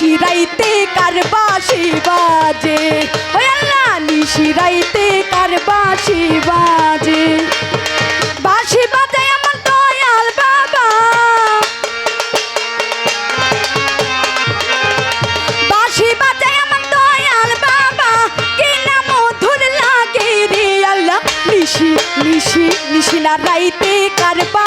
নিশিরাইতে কার বাসি বাজে? ওই আল্লাহ, নিশিরাইতে কার বাসি বাজে? বাসি বাজে আমার দয়াল বাবা। বাসি বাজে আমার দয়াল বাবা। কি না মধুর লাগে রে আল্লাহ? নিশি নিশি নিশি না রাইতে কারবা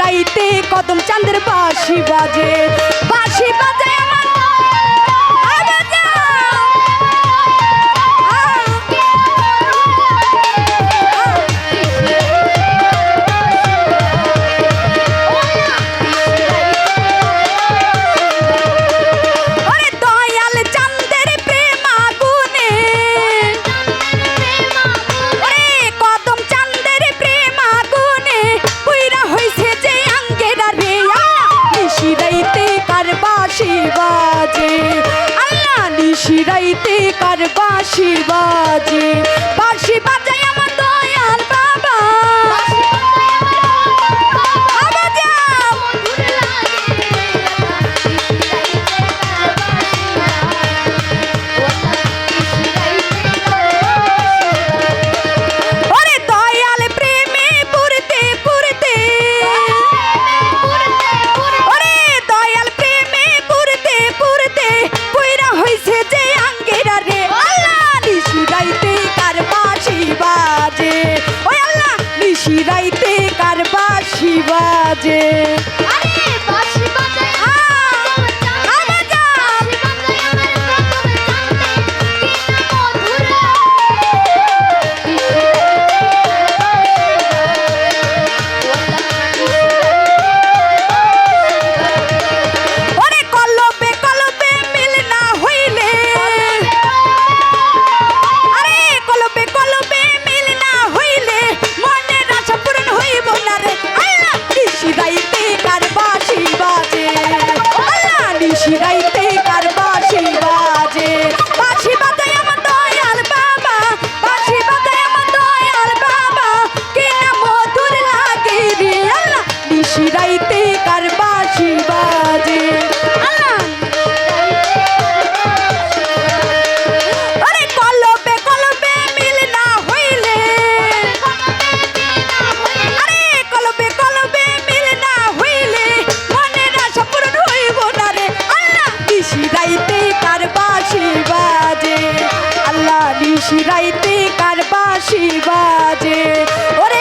রাইতে কদম চাঁদের বাঁশি বাজে বাঁশি বাজে। বাঁশির বাজে। বাঁশি বাজায় রাইতে কারবা শিবাজে আরে বাসি রাইতে কার বাসি বাজে? শিরাইতে কার বাসি বাজে? ওরে